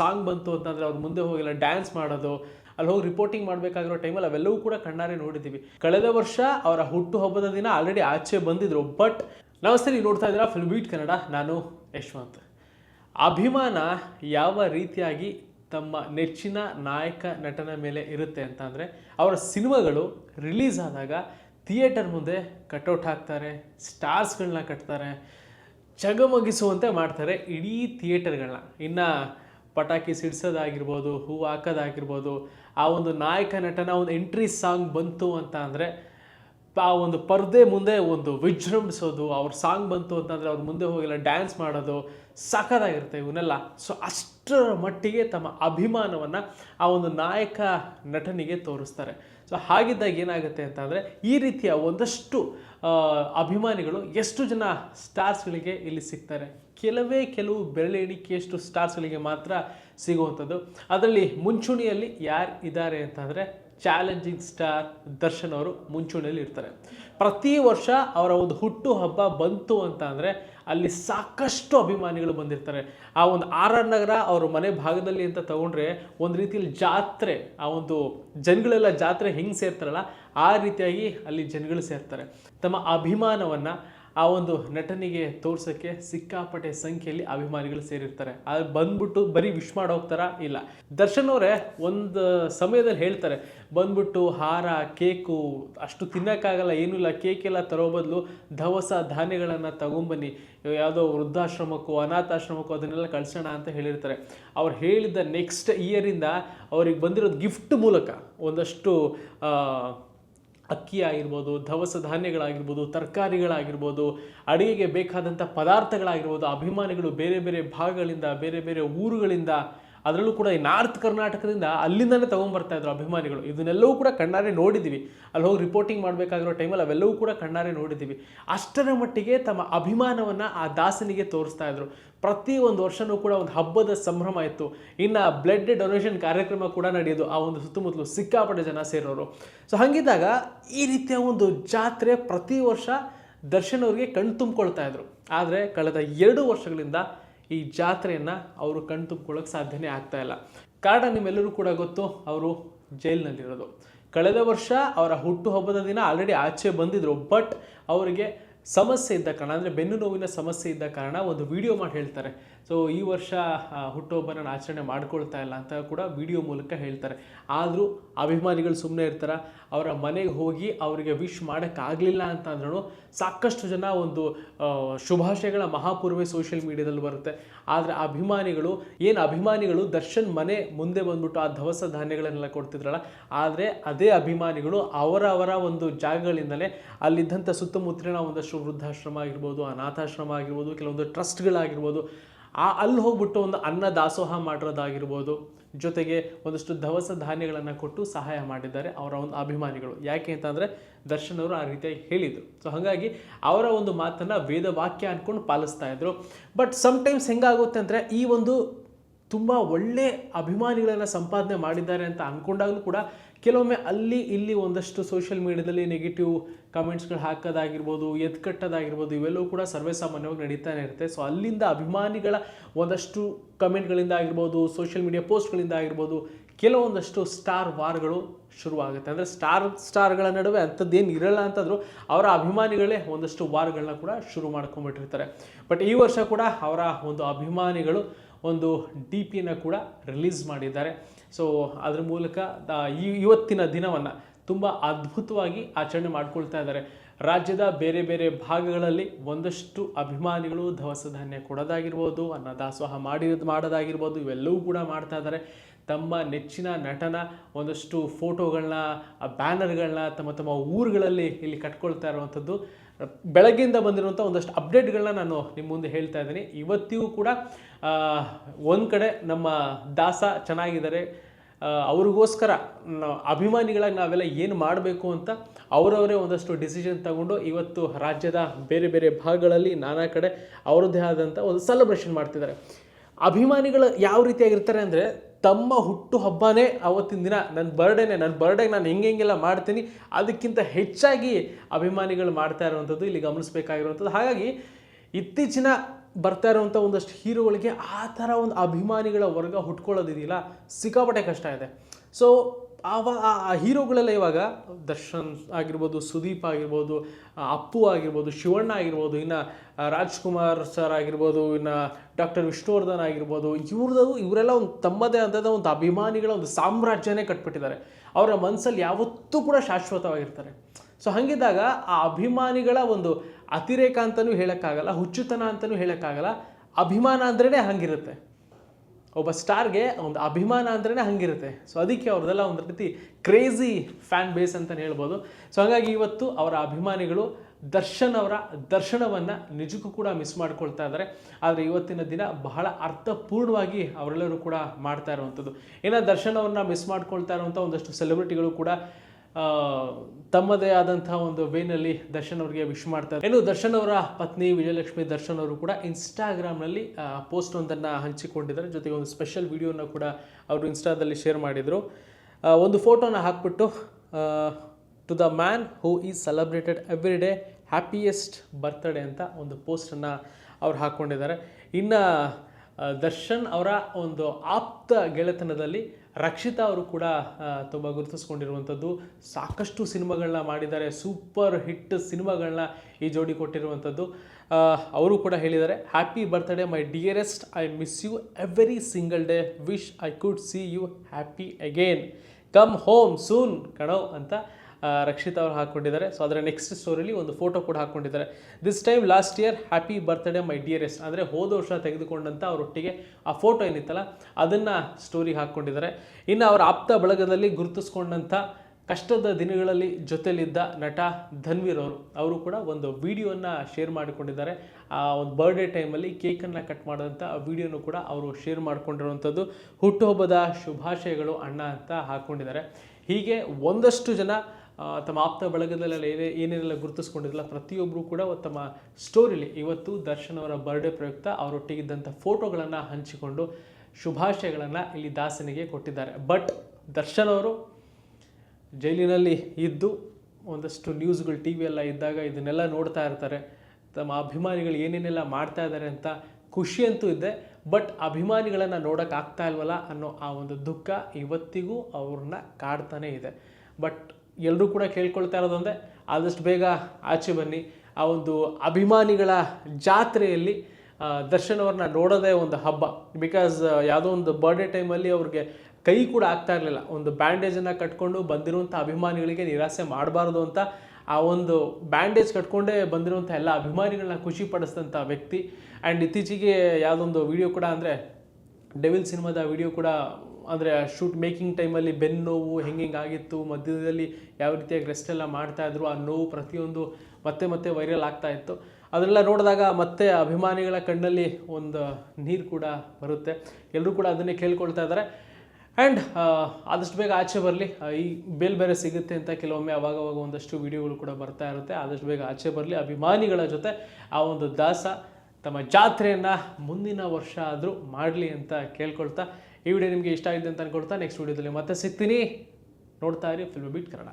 Song ಬಂತು ಅಂತಂದರೆ ಅವ್ರ ಮುಂದೆ ಹೋಗಿಲ್ಲ ಡ್ಯಾನ್ಸ್ ಮಾಡೋದು, ಅಲ್ಲಿ ಹೋಗಿ ರಿಪೋರ್ಟಿಂಗ್ ಮಾಡಬೇಕಾಗಿರೋ ಟೈಮಲ್ಲಿ ಅವೆಲ್ಲವೂ ಕೂಡ ಕಣ್ಣಾರೆ ನೋಡಿದ್ದೀವಿ ಕಳೆದ ವರ್ಷ ಅವರ ಹುಟ್ಟು ಹಬ್ಬದ ದಿನ ಆಲ್ರೆಡಿ ಆಚೆ ಬಂದಿದ್ರು. ಬಟ್ ನಮಸ್ತೆ, ನೀವು ನೋಡ್ತಾ ಇದ್ದೀರಾ ಫಿಲ್ಮ್ ಬೀಟ್ ಕನ್ನಡ ನಾನು ಯಶವಂತ್. ಅಭಿಮಾನ ಯಾವ ರೀತಿಯಾಗಿ ತಮ್ಮ ನೆಚ್ಚಿನ ನಾಯಕ ನಟನ ಮೇಲೆ ಇರುತ್ತೆ ಅಂತ ಅಂದರೆ ಅವರ ಸಿನಿಮಾಗಳು ರಿಲೀಸ್ ಆದಾಗ ಥಿಯೇಟರ್ ಮುಂದೆ ಕಟೌಟ್ ಹಾಕ್ತಾರೆ ಸ್ಟಾರ್ಸ್ಗಳನ್ನ ಕಟ್ತಾರೆ ಚಗಮಗಿಸುವಂತೆ ಮಾಡ್ತಾರೆ ಇಡೀ ಥಿಯೇಟರ್ಗಳನ್ನ ಇನ್ನು ಪಟಾಕಿ ಸಿಡಿಸೋದಾಗಿರ್ಬೋದು, ಹೂ ಹಾಕೋದಾಗಿರ್ಬೋದು, ಆ ಒಂದು ನಾಯಕ ನಟನ, ಒಂದು ಎಂಟ್ರಿ ಸಾಂಗ್ ಬಂತು ಅಂತ ಅಂದರೆ, ಆ ಒಂದು ಪರ್ದೆ ಮುಂದೆ ಒಂದು ವಿಜೃಂಭಿಸೋದು, ಅವ್ರ ಸಾಂಗ್ ಬಂತು ಅಂತಂದರೆ ಅವ್ರ ಮುಂದೆ ಹೋಗಿಲ್ಲ ಡ್ಯಾನ್ಸ್ ಮಾಡೋದು ಸಖತ್ತಾಗಿರುತ್ತೆ ಇವನ್ನೆಲ್ಲ. ಸೊ ಅಷ್ಟರ ಮಟ್ಟಿಗೆ ತಮ್ಮ ಅಭಿಮಾನವನ್ನು ಆ ಒಂದು ನಾಯಕ ನಟನಿಗೆ ತೋರಿಸ್ತಾರೆ. ಸೊ ಹಾಗಿದ್ದಾಗ ಏನಾಗುತ್ತೆ ಅಂತಂದರೆ ಈ ರೀತಿಯ ಒಂದಷ್ಟು ಅಭಿಮಾನಿಗಳು ಎಷ್ಟು ಜನ ಸ್ಟಾರ್ಸ್ಗಳಿಗೆ ಇಲ್ಲಿ ಸಿಗ್ತಾರೆ. ಕೆಲವೇ ಕೆಲವು ಬೆರಳೆಣಿಕೆಯಷ್ಟು ಸ್ಟಾರ್ಸ್ಗಳಿಗೆ ಮಾತ್ರ ಸಿಗುವಂಥದ್ದು. ಅದರಲ್ಲಿ ಮುಂಚೂಣಿಯಲ್ಲಿ ಯಾರು ಇದ್ದಾರೆ ಅಂತಂದರೆ ಚಾಲೆಂಜಿಂಗ್ ಸ್ಟಾರ್ ದರ್ಶನ್ ಅವರು ಮುಂಚೂಣಿಯಲ್ಲಿ ಇರ್ತಾರೆ. ಪ್ರತಿ ವರ್ಷ ಅವರ ಒಂದು ಹುಟ್ಟು ಹಬ್ಬ ಬಂತು ಅಂತ ಅಂದರೆ ಅಲ್ಲಿ ಸಾಕಷ್ಟು ಅಭಿಮಾನಿಗಳು ಬಂದಿರ್ತಾರೆ. ಆ ಒಂದು ಆರ್ ಆರ್ ನಗರ ಅವ್ರ ಮನೆ ಭಾಗದಲ್ಲಿ ಅಂತ ತಗೊಂಡ್ರೆ ಒಂದು ರೀತಿಯಲ್ಲಿ ಜಾತ್ರೆ, ಆ ಒಂದು ಜನಗಳೆಲ್ಲ ಜಾತ್ರೆ ಹೆಂಗೆ ಸೇರ್ತಾರಲ್ಲ, ಆ ರೀತಿಯಾಗಿ ಅಲ್ಲಿ ಜನಗಳು ಸೇರ್ತಾರೆ. ತಮ್ಮ ಅಭಿಮಾನವನ್ನು ಆ ಒಂದು ನಟನಿಗೆ ತೋರ್ಸೋಕ್ಕೆ ಸಿಕ್ಕಾಪಟ್ಟೆ ಸಂಖ್ಯೆಯಲ್ಲಿ ಅಭಿಮಾನಿಗಳು ಸೇರಿರ್ತಾರೆ. ಅದು ಬಂದ್ಬಿಟ್ಟು ಬರೀ ವಿಶ್ ಮಾಡೋಗ್ತಾರ ಇಲ್ಲ. ದರ್ಶನ್ ಅವರೇ ಒಂದು ಸಮಯದಲ್ಲಿ ಹೇಳ್ತಾರೆ, ಬಂದ್ಬಿಟ್ಟು ಹಾರ, ಕೇಕು ಅಷ್ಟು ತಿನ್ನೋಕ್ಕಾಗಲ್ಲ, ಏನೂ ಇಲ್ಲ, ಕೇಕ್ ಎಲ್ಲ ತರೋ ಬದಲು ದವಸ ಧಾನ್ಯಗಳನ್ನು ತಗೊಂಬನ್ನಿ, ಯಾವುದೋ ವೃದ್ಧಾಶ್ರಮಕ್ಕೂ, ಅನಾಥಾಶ್ರಮಕ್ಕೂ ಅದನ್ನೆಲ್ಲ ಕಳ್ಸೋಣ ಅಂತ ಹೇಳಿರ್ತಾರೆ. ಅವ್ರು ಹೇಳಿದ ನೆಕ್ಸ್ಟ್ ಇಯರಿಂದ ಅವ್ರಿಗೆ ಬಂದಿರೋದು ಗಿಫ್ಟ್ ಮೂಲಕ ಒಂದಷ್ಟು ಅಕ್ಕಿ ಆಗಿರ್ಬೋದು, ದವಸ ಧಾನ್ಯಗಳಾಗಿರ್ಬೋದು, ತರಕಾರಿಗಳಾಗಿರ್ಬೋದು, ಅಡುಗೆಗೆ ಬೇಕಾದಂಥ ಪದಾರ್ಥಗಳಾಗಿರ್ಬೋದು, ಅಭಿಮಾನಿಗಳು ಬೇರೆ ಬೇರೆ ಭಾಗಗಳಿಂದ, ಬೇರೆ ಬೇರೆ ಊರುಗಳಿಂದ ಅದರಲ್ಲೂ ಕೂಡ ಈ ನಾರ್ತ್ ಕರ್ನಾಟಕದಿಂದ ಅಲ್ಲಿಂದಲೇ ತೊಗೊಂಬರ್ತಾ ಇದ್ರು ಅಭಿಮಾನಿಗಳು. ಇದನ್ನೆಲ್ಲವೂ ಕೂಡ ಕಣ್ಣಾರೆ ನೋಡಿದ್ದೀವಿ ಅಲ್ಲಿ ಹೋಗಿ ರಿಪೋರ್ಟಿಂಗ್ ಮಾಡಬೇಕಾಗಿರೋ ಟೈಮಲ್ಲಿ ಅವೆಲ್ಲವೂ ಕೂಡ ಕಣ್ಣಾರೆ ನೋಡಿದ್ದೀವಿ ಅಷ್ಟರ ಮಟ್ಟಿಗೆ ತಮ್ಮ ಅಭಿಮಾನವನ್ನು ಆ ದಾಸನಿಗೆ ತೋರಿಸ್ತಾ ಇದ್ರು. ಪ್ರತಿ ಒಂದು ವರ್ಷನೂ ಕೂಡ ಒಂದು ಹಬ್ಬದ ಸಂಭ್ರಮ ಇತ್ತು. ಇನ್ನು ಬ್ಲಡ್ ಡೊನೇಷನ್ ಕಾರ್ಯಕ್ರಮ ಕೂಡ ನಡೆಯೋದು, ಆ ಒಂದು ಸುತ್ತಮುತ್ತಲು ಸಿಕ್ಕಾಪಟ್ಟೆ ಜನ ಸೇರೋರು. ಸೊ ಹಾಗಿದ್ದಾಗ ಈ ರೀತಿಯ ಒಂದು ಜಾತ್ರೆ ಪ್ರತಿ ವರ್ಷ ದರ್ಶನ್ ಅವರಿಗೆ ಕಣ್ ತುಂಬಿಕೊಳ್ತಾ ಇದ್ರು. ಆದರೆ ಕಳೆದ ಎರಡು ವರ್ಷಗಳಿಂದ ಈ ಜಾತ್ರೆಯನ್ನು ಅವರು ಕಣ್ ತುಂಬಿಕೊಳ್ಳೋಕೆ ಸಾಧ್ಯನೇ ಆಗ್ತಾ ಇಲ್ಲ. ಕಾರಣ ನಿಮ್ಮೆಲ್ಲರೂ ಕೂಡ ಗೊತ್ತು, ಅವರು ಜೈಲಿನಲ್ಲಿರೋದು. ಕಳೆದ ವರ್ಷ ಅವರ ಹುಟ್ಟುಹಬ್ಬದ ದಿನ ಆಲ್ರೆಡಿ ಆಚೆ ಬಂದಿದ್ದರು ಬಟ್ ಅವರಿಗೆ ಸಮಸ್ಯೆ ಇದ್ದ ಕಾರಣ, ಅಂದರೆ ಬೆನ್ನು ನೋವಿನ ಸಮಸ್ಯೆ ಇದ್ದ ಕಾರಣ ಒಂದು ವಿಡಿಯೋ ಮಾಡಿ ಹೇಳ್ತಾರೆ. ಸೊ ಈ ವರ್ಷ ಹುಟ್ಟುಹಬ್ಬನ ಆಚರಣೆ ಮಾಡ್ಕೊಳ್ತಾ ಇಲ್ಲ ಅಂತ ಕೂಡ ವಿಡಿಯೋ ಮೂಲಕ ಹೇಳ್ತಾರೆ. ಆದರೂ ಅಭಿಮಾನಿಗಳು ಸುಮ್ಮನೆ ಇರ್ತಾರೆ, ಅವರ ಮನೆಗೆ ಹೋಗಿ ಅವರಿಗೆ ವಿಶ್ ಮಾಡೋಕ್ಕಾಗಲಿಲ್ಲ ಅಂತ ಅಂದ್ರೂ ಸಾಕಷ್ಟು ಜನ ಒಂದು ಶುಭಾಶಯಗಳ ಮಹಾಪೂರ್ವೆ ಸೋಷಿಯಲ್ ಮೀಡಿಯಾದಲ್ಲಿ ಬರುತ್ತೆ. ಆದರೆ ಅಭಿಮಾನಿಗಳು, ಏನು ಅಭಿಮಾನಿಗಳು ದರ್ಶನ್ ಮನೆ ಮುಂದೆ ಬಂದ್ಬಿಟ್ಟು ಆ ದವಸ ಧಾನ್ಯಗಳನ್ನೆಲ್ಲ ಕೊಡ್ತಿದ್ರಲ್ಲ, ಆದರೆ ಅದೇ ಅಭಿಮಾನಿಗಳು ಅವರವರ ಅವರ ಒಂದು ಜಾಗಗಳಿಂದಲೇ ಅಲ್ಲಿದ್ದಂಥ ಸುತ್ತಮುತ್ತಲಿನ ಒಂದಷ್ಟು ವೃದ್ಧಾಶ್ರಮ ಆಗಿರ್ಬೋದು, ಅನಾಥಾಶ್ರಮ ಆಗಿರ್ಬೋದು, ಕೆಲವೊಂದು ಟ್ರಸ್ಟ್ಗಳಾಗಿರ್ಬೋದು, ಆ ಅಲ್ಲಿ ಹೋಗ್ಬಿಟ್ಟು ಒಂದು ಅನ್ನ ದಾಸೋಹ ಮಾಡಿರೋದಾಗಿರ್ಬೋದು, ಜೊತೆಗೆ ಒಂದಷ್ಟು ದವಸ ಧಾನ್ಯಗಳನ್ನು ಕೊಟ್ಟು ಸಹಾಯ ಮಾಡಿದ್ದಾರೆ ಅವರ ಒಂದು ಅಭಿಮಾನಿಗಳು. ಯಾಕೆ ಅಂತಂದರೆ ದರ್ಶನ್ ಅವರು ಆ ರೀತಿಯಾಗಿ ಹೇಳಿದರು. ಸೊ ಹಾಗಾಗಿ ಅವರ ಒಂದು ಮಾತನ್ನು ವೇದವಾಕ್ಯ ಅಂದ್ಕೊಂಡು ಪಾಲಿಸ್ತಾ ಇದ್ರು. ಬಟ್ ಸಮ್ಟೈಮ್ಸ್ ಹೆಂಗಾಗುತ್ತೆ ಅಂದರೆ ಈ ಒಂದು ತುಂಬ ಒಳ್ಳೆ ಅಭಿಮಾನಿಗಳನ್ನು ಸಂಪಾದನೆ ಮಾಡಿದ್ದಾರೆ ಅಂತ ಅಂದ್ಕೊಂಡಾಗಲೂ ಕೂಡ ಕೆಲವೊಮ್ಮೆ ಅಲ್ಲಿ ಇಲ್ಲಿ ಒಂದಷ್ಟು ಸೋಷಿಯಲ್ ಮೀಡಿಯಾದಲ್ಲಿ ನೆಗೆಟಿವ್ ಕಮೆಂಟ್ಸ್ಗಳು ಹಾಕೋದಾಗಿರ್ಬೋದು ಎತ್ಕಟ್ಟೋದಾಗಿರ್ಬೋದು ಇವೆಲ್ಲವೂ ಕೂಡ ಸರ್ವೇ ಸಾಮಾನ್ಯವಾಗಿ ನಡೀತಾನೆ ಇರುತ್ತೆ. ಸೊ ಅಲ್ಲಿಂದ ಅಭಿಮಾನಿಗಳ ಒಂದಷ್ಟು ಕಮೆಂಟ್ಗಳಿಂದ ಆಗಿರ್ಬೋದು ಸೋಷಿಯಲ್ ಮೀಡಿಯಾ ಪೋಸ್ಟ್ಗಳಿಂದ ಆಗಿರ್ಬೋದು, ಕೆಲವೊಂದಷ್ಟು ಸ್ಟಾರ್ ವಾರ್ಗಳು ಶುರುವಾಗುತ್ತೆ. ಅಂದರೆ ಸ್ಟಾರ್ ಸ್ಟಾರ್ಗಳ ನಡುವೆ ಅಂಥದ್ದೇನು ಇರಲ್ಲ ಅಂತಂದರೂ ಅವರ ಅಭಿಮಾನಿಗಳೇ ಒಂದಷ್ಟು ವಾರ್ಗಳನ್ನ ಕೂಡ ಶುರು ಮಾಡ್ಕೊಂಡ್ಬಿಟ್ಟಿರ್ತಾರೆ. ಬಟ್ ಈ ವರ್ಷ ಕೂಡ ಅವರ ಒಂದು ಅಭಿಮಾನಿಗಳು ಒಂದು ಡಿ ಪಿನ ಕೂಡ ರಿಲೀಸ್ ಮಾಡಿದ್ದಾರೆ. ಸೊ ಅದ್ರ ಮೂಲಕ ಇವತ್ತಿನ ದಿನವನ್ನು ತುಂಬ ಅದ್ಭುತವಾಗಿ ಆಚರಣೆ ಮಾಡ್ಕೊಳ್ತಾ ಇದ್ದಾರೆ. ರಾಜ್ಯದ ಬೇರೆ ಬೇರೆ ಭಾಗಗಳಲ್ಲಿ ಒಂದಷ್ಟು ಅಭಿಮಾನಿಗಳು ದವಸ ಧಾನ್ಯ ಕೊಡೋದಾಗಿರ್ಬೋದು ಅನ್ನ ದಾಸೋಹ ಮಾಡಿ ಮಾಡೋದಾಗಿರ್ಬೋದು, ಇವೆಲ್ಲವೂ ಕೂಡ ಮಾಡ್ತಾ ಇದ್ದಾರೆ. ತಮ್ಮ ನೆಚ್ಚಿನ ನಟನ, ಒಂದಷ್ಟು ಫೋಟೋಗಳನ್ನ ಬ್ಯಾನರ್ಗಳನ್ನ ತಮ್ಮ ತಮ್ಮ ಊರುಗಳಲ್ಲಿ ಇಲ್ಲಿ ಕಟ್ಕೊಳ್ತಾ ಇರುವಂಥದ್ದು. ಬೆಳಗ್ಗೆಯಿಂದ ಬಂದಿರುವಂಥ ಒಂದಷ್ಟು ಅಪ್ಡೇಟ್ಗಳನ್ನ ನಾನು ನಿಮ್ಮ ಮುಂದೆ ಹೇಳ್ತಾ ಇದ್ದೀನಿ. ಇವತ್ತಿಗೂ ಕೂಡ ಒಂದು ಕಡೆ ನಮ್ಮ ದಾಸ ಚೆನ್ನಾಗಿದ್ದಾರೆ. ಅವ್ರಿಗೋಸ್ಕರ ಅಭಿಮಾನಿಗಳಾಗಿ ನಾವೆಲ್ಲ ಏನು ಮಾಡಬೇಕು ಅಂತ ಅವರವರೇ ಒಂದಷ್ಟು ಡಿಸಿಷನ್ ತಗೊಂಡು ಇವತ್ತು ರಾಜ್ಯದ ಬೇರೆ ಬೇರೆ ಭಾಗಗಳಲ್ಲಿ ನಾನಾ ಕಡೆ ಅವರದ್ದೇ ಆದಂಥ ಒಂದು ಸೆಲೆಬ್ರೇಷನ್ ಮಾಡ್ತಿದ್ದಾರೆ. ಅಭಿಮಾನಿಗಳು ಯಾವ ರೀತಿಯಾಗಿರ್ತಾರೆ ಅಂದರೆ ತಮ್ಮ ಹುಟ್ಟು ಹಬ್ಬನೇ ಅವತ್ತಿನ ದಿನ. ನನ್ನ ಬರ್ಡೇನೆ ನನ್ನ ಬರ್ಡೇಗೆ ನಾನು ಹೆಂಗೆ ಹೆಂಗೆಲ್ಲ ಮಾಡ್ತೀನಿ, ಅದಕ್ಕಿಂತ ಹೆಚ್ಚಾಗಿ ಅಭಿಮಾನಿಗಳು ಮಾಡ್ತಾ ಇರುವಂಥದ್ದು, ಇಲ್ಲಿ ಗಮನಿಸಬೇಕಾಗಿರುವಂಥದ್ದು. ಹಾಗಾಗಿ ಇತ್ತೀಚಿನ ಬರ್ತಾ ಇರುವಂಥ ಒಂದಷ್ಟು ಹೀರೋಗಳಿಗೆ ಆ ಥರ ಒಂದು ಅಭಿಮಾನಿಗಳ ವರ್ಗ ಹುಟ್ಕೊಳ್ಳೋದಿದೆಯಲ್ಲ, ಸಿಕ್ಕಾಪಟ್ಟೆ ಕಷ್ಟ ಇದೆ. ಸೊ ಆವ ಆ ಹೀರೋಗಳೆಲ್ಲ ಇವಾಗ ದರ್ಶನ್ ಆಗಿರ್ಬೋದು, ಸುದೀಪ್ ಆಗಿರ್ಬೋದು ಅಪ್ಪು ಆಗಿರ್ಬೋದು, ಶಿವಣ್ಣ ಆಗಿರ್ಬೋದು, ಇನ್ನು ರಾಜ್ಕುಮಾರ್ ಸರ್ ಆಗಿರ್ಬೋದು, ಇನ್ನು ಡಾಕ್ಟರ್ ವಿಷ್ಣುವರ್ಧನ್ ಆಗಿರ್ಬೋದು ಇವ್ರದ್ದು ಇವರೆಲ್ಲ ಒಂದು ತಮ್ಮದೇ ಆದ ಒಂದು ಅಭಿಮಾನಿಗಳ ಒಂದು ಸಾಮ್ರಾಜ್ಯನೇ ಕಟ್ಬಿಟ್ಟಿದ್ದಾರೆ. ಅವರ ಮನಸ್ಸಲ್ಲಿ ಯಾವತ್ತೂ ಕೂಡ ಶಾಶ್ವತವಾಗಿರ್ತಾರೆ. ಸೊ ಹಾಗಿದ್ದಾಗ ಆ ಅಭಿಮಾನಿಗಳ ಒಂದು ಅತಿರೇಕ ಅಂತಲೂ ಹೇಳೋಕ್ಕಾಗಲ್ಲ, ಹುಚ್ಚುತನ ಅಂತಲೂ ಹೇಳೋಕ್ಕಾಗಲ್ಲ, ಅಭಿಮಾನ ಅಂದ್ರೇ ಹಂಗಿರುತ್ತೆ. ಒಬ್ಬ ಸ್ಟಾರ್ಗೆ ಒಂದು ಅಭಿಮಾನ ಅಂದ್ರೇ ಹಂಗಿರುತ್ತೆ. ಸೊ ಅದಕ್ಕೆ ಅವ್ರದ್ದೆಲ್ಲ ಒಂದು ರೀತಿ ಕ್ರೇಜಿ ಫ್ಯಾನ್ ಬೇಸ್ ಅಂತಲೇ ಹೇಳ್ಬೋದು. ಸೊ ಹಾಗಾಗಿ ಇವತ್ತು ಅವರ ಅಭಿಮಾನಿಗಳು ದರ್ಶನ್ ಅವರ ದರ್ಶನವನ್ನು ನಿಜಕ್ಕೂ ಕೂಡ ಮಿಸ್ ಮಾಡ್ಕೊಳ್ತಾ ಇದ್ದಾರೆ. ಆದರೆ ಇವತ್ತಿನ ದಿನ ಬಹಳ ಅರ್ಥಪೂರ್ಣವಾಗಿ ಅವರೆಲ್ಲರೂ ಕೂಡ ಮಾಡ್ತಾ ಇರುವಂಥದ್ದು. ಏನೋ ದರ್ಶನ್ ಅವ್ರನ್ನ ಮಿಸ್ ಮಾಡ್ಕೊಳ್ತಾ ಇರುವಂಥ ಒಂದಷ್ಟು ಸೆಲೆಬ್ರಿಟಿಗಳು ಕೂಡ ತಮ್ಮದೇ ಆದಂತಹ ಒಂದು ವೇನಲ್ಲಿ ದರ್ಶನ್ ಅವರಿಗೆ ವಿಶ್ ಮಾಡ್ತಾರೆ ಇನ್ನು ದರ್ಶನ್ ಅವರ ಪತ್ನಿ ವಿಜಯಲಕ್ಷ್ಮಿ ದರ್ಶನ್ ಅವರು ಕೂಡ ಇನ್ಸ್ಟಾಗ್ರಾಮ್ನಲ್ಲಿ ಪೋಸ್ಟ್ ಒಂದನ್ನು ಹಂಚಿಕೊಂಡಿದ್ದಾರೆ. ಜೊತೆಗೆ ಒಂದು ಸ್ಪೆಷಲ್ ವಿಡಿಯೋನ ಕೂಡ ಅವರು ಇನ್ಸ್ಟಾದಲ್ಲಿ ಶೇರ್ ಮಾಡಿದರು. ಒಂದು ಫೋಟೋನ ಹಾಕ್ಬಿಟ್ಟು to the man who is celebrated every day happiest birthday ಅಂತ ಒಂದು ಪೋಸ್ಟನ್ನು ಅವ್ರು ಹಾಕ್ಕೊಂಡಿದ್ದಾರೆ. ಇನ್ನು ದರ್ಶನ್ ಅವರ ಒಂದು ಆಪ್ತ ಗೆಳೆತನದಲ್ಲಿ ರಕ್ಷಿತಾ ಅವರು ಕೂಡ ತುಂಬ ಗುರುತಿಸ್ಕೊಂಡಿರುವಂಥದ್ದು. ಸಾಕಷ್ಟು ಸಿನಿಮಾಗಳನ್ನ ಮಾಡಿದ್ದಾರೆ. ಸೂಪರ್ ಹಿಟ್ ಸಿನಿಮಾಗಳನ್ನ ಈ ಜೋಡಿ ಕೊಟ್ಟಿರುವಂಥದ್ದು. ಅವರು ಕೂಡ ಹೇಳಿದ್ದಾರೆ happy birthday my dearest I miss you every single day wish I could see you happy again come home soon ಕಣೋ, ಅಂತ ರಕ್ಷಿತ್ ಅವರು ಹಾಕ್ಕೊಂಡಿದ್ದಾರೆ ಸೊ ಅದರ ನೆಕ್ಸ್ಟ್ ಸ್ಟೋರಿಲಿ ಒಂದು ಫೋಟೋ ಕೂಡ ಹಾಕ್ಕೊಂಡಿದ್ದಾರೆ this time last year happy birthday my dearest ಅಂದರೆ ಹೋದ ವರ್ಷ ತೆಗೆದುಕೊಂಡಂಥ ಅವರೊಟ್ಟಿಗೆ ಆ ಫೋಟೋ ಏನಿತ್ತಲ್ಲ ಅದನ್ನು ಸ್ಟೋರಿಗೆ ಹಾಕ್ಕೊಂಡಿದ್ದಾರೆ ಇನ್ನು ಅವರ ಆಪ್ತ ಬಳಗದಲ್ಲಿ ಗುರುತಿಸ್ಕೊಂಡಂಥ ಕಷ್ಟದ ದಿನಗಳಲ್ಲಿ ಜೊತೆಲಿದ್ದ ನಟ ಧನ್ವೀರ್ ಅವರು ಅವರು ಕೂಡ ಒಂದು ವಿಡಿಯೋನ ಶೇರ್ ಮಾಡಿಕೊಂಡಿದ್ದಾರೆ. ಆ ಒಂದು ಬರ್ಡೇ ಟೈಮಲ್ಲಿ ಕೇಕನ್ನು ಕಟ್ ಮಾಡಿದಂಥ ವಿಡಿಯೋನು ಕೂಡ ಅವರು ಶೇರ್ ಮಾಡಿಕೊಂಡಿರುವಂಥದ್ದು. ಹುಟ್ಟುಹಬ್ಬದ ಶುಭಾಶಯಗಳು ಅಣ್ಣ ಅಂತ ಹಾಕ್ಕೊಂಡಿದ್ದಾರೆ ಹೀಗೆ ಒಂದಷ್ಟು ಜನ ಆ, ತಮ್ಮ ಆಪ್ತ ಬಳಗದಲ್ಲೆಲ್ಲ ಏನೇ ಏನೇನೆಲ್ಲ ಗುರುತಿಸ್ಕೊಂಡಿರಲ್ಲ ಪ್ರತಿಯೊಬ್ಬರು ಕೂಡ ತಮ್ಮ ಸ್ಟೋರಿಲಿ ಇವತ್ತು ದರ್ಶನ್ ಅವರ ಬರ್ಡೇ ಪ್ರಯುಕ್ತ ಅವರೊಟ್ಟಿಗಿದ್ದಂಥ ಫೋಟೋಗಳನ್ನು ಹಂಚಿಕೊಂಡು ಶುಭಾಶಯಗಳನ್ನು ಇಲ್ಲಿ ದಾಸನಿಗೆ ಕೊಟ್ಟಿದ್ದಾರೆ. ಬಟ್ ದರ್ಶನ್ ಅವರು ಜೈಲಿನಲ್ಲಿ ಇದ್ದು ಒಂದಷ್ಟು ನ್ಯೂಸ್ಗಳು ಟಿ ವಿಯೆಲ್ಲ ಇದ್ದಾಗ ಇದನ್ನೆಲ್ಲ ನೋಡ್ತಾ ಇರ್ತಾರೆ. ತಮ್ಮ ಅಭಿಮಾನಿಗಳು ಏನೇನೆಲ್ಲ ಮಾಡ್ತಾ ಇದ್ದಾರೆ ಅಂತ ಖುಷಿ ಅಂತೂ ಇದೆ. ಬಟ್ ಅಭಿಮಾನಿಗಳನ್ನು ನೋಡೋಕೆ ಆಗ್ತಾ ಇಲ್ವಲ್ಲ ಅನ್ನೋ ಆ ಒಂದು ದುಃಖ ಇವತ್ತಿಗೂ ಅವ್ರನ್ನ ಕಾಡ್ತಾನೇ ಇದೆ. ಬಟ್ ಎಲ್ಲರೂ ಕೂಡ ಕೇಳ್ಕೊಳ್ತಾ ಇರೋದೊಂದೇ ಆದಷ್ಟು ಬೇಗ ಆಚೆ ಬನ್ನಿ. ಆ ಒಂದು ಅಭಿಮಾನಿಗಳ ಜಾತ್ರೆಯಲ್ಲಿ ದರ್ಶನ್ ಅವ್ರನ್ನ ನೋಡೋದೇ ಒಂದು ಹಬ್ಬ. ಬಿಕಾಸ್ ಯಾವುದೋ ಒಂದು ಬರ್ಡೇ ಟೈಮಲ್ಲಿ ಅವ್ರಿಗೆ ಕೈ ಕೂಡ ಆಗ್ತಾ ಇರಲಿಲ್ಲ. ಒಂದು ಬ್ಯಾಂಡೇಜನ್ನು ಕಟ್ಕೊಂಡು ಬಂದಿರುವಂಥ ಅಭಿಮಾನಿಗಳಿಗೆ ನಿರಾಸೆ ಮಾಡಬಾರ್ದು ಅಂತ ಆ ಒಂದು ಬ್ಯಾಂಡೇಜ್ ಕಟ್ಕೊಂಡೇ ಬಂದಿರುವಂಥ ಎಲ್ಲ ಅಭಿಮಾನಿಗಳನ್ನ ಖುಷಿ ಪಡಿಸಿದಂಥ ವ್ಯಕ್ತಿ. ಆ್ಯಂಡ್ ಇತ್ತೀಚೆಗೆ ಯಾವುದೊಂದು ವಿಡಿಯೋ ಕೂಡ ಅಂದರೆ ಡೆವಿಲ್ ಸಿನಿಮಾದ ವಿಡಿಯೋ ಕೂಡ ಅಂದರೆ ಶೂಟ್ ಮೇಕಿಂಗ್ ಟೈಮಲ್ಲಿ ಬೆನ್ನು ನೋವು ಹೆಂಗೆ ಆಗಿತ್ತು, ಮಧ್ಯದಲ್ಲಿ ಯಾವ ರೀತಿಯಾಗಿ ರೆಸ್ಟ್ ಎಲ್ಲ ಮಾಡ್ತಾ ಇದ್ರು, ಆ ನೋವು ಪ್ರತಿಯೊಂದು ಮತ್ತೆ ಮತ್ತೆ ವೈರಲ್ ಆಗ್ತಾ ಇತ್ತು. ಅದನ್ನೆಲ್ಲ ನೋಡಿದಾಗ ಮತ್ತೆ ಅಭಿಮಾನಿಗಳ ಕಣ್ಣಲ್ಲಿ ಒಂದು ನೀರು ಕೂಡ ಬರುತ್ತೆ. ಎಲ್ಲರೂ ಕೂಡ ಅದನ್ನೇ ಕೇಳ್ಕೊಳ್ತಾ ಇದ್ದಾರೆ ಆ್ಯಂಡ್ ಆದಷ್ಟು ಬೇಗ ಆಚೆ ಬರಲಿ. ಈ ಬೇಲ್ ಬೇರೆ ಸಿಗುತ್ತೆ ಅಂತ ಕೆಲವೊಮ್ಮೆ ಅವಾಗವಾಗ ಒಂದಷ್ಟು ವಿಡಿಯೋಗಳು ಕೂಡ ಬರ್ತಾ ಇರುತ್ತೆ. ಆದಷ್ಟು ಬೇಗ ಆಚೆ ಬರಲಿ. ಅಭಿಮಾನಿಗಳ ಜೊತೆ ಆ ಒಂದು ದಾಸ ತಮ್ಮ ಜಾತ್ರೆಯನ್ನು ಮುಂದಿನ ವರ್ಷ ಆದರೂ ಮಾಡಲಿ ಅಂತ ಕೇಳ್ಕೊಳ್ತಾ ಈ ವಿಡಿಯೋ ನಿಮಗೆ ಇಷ್ಟ ಆಗಿದೆ ಅಂತ ಅನ್ಕೊಳ್ತಾ ನೆಕ್ಸ್ಟ್ ವಿಡಿಯೋದಲ್ಲಿ ಮತ್ತೆ ಸಿಗ್ತೀನಿ. ನೋಡ್ತಾ ಇರಿ ಫಿಲ್ಮ್ ಬೀಟ್ ಕನ್ನಡ.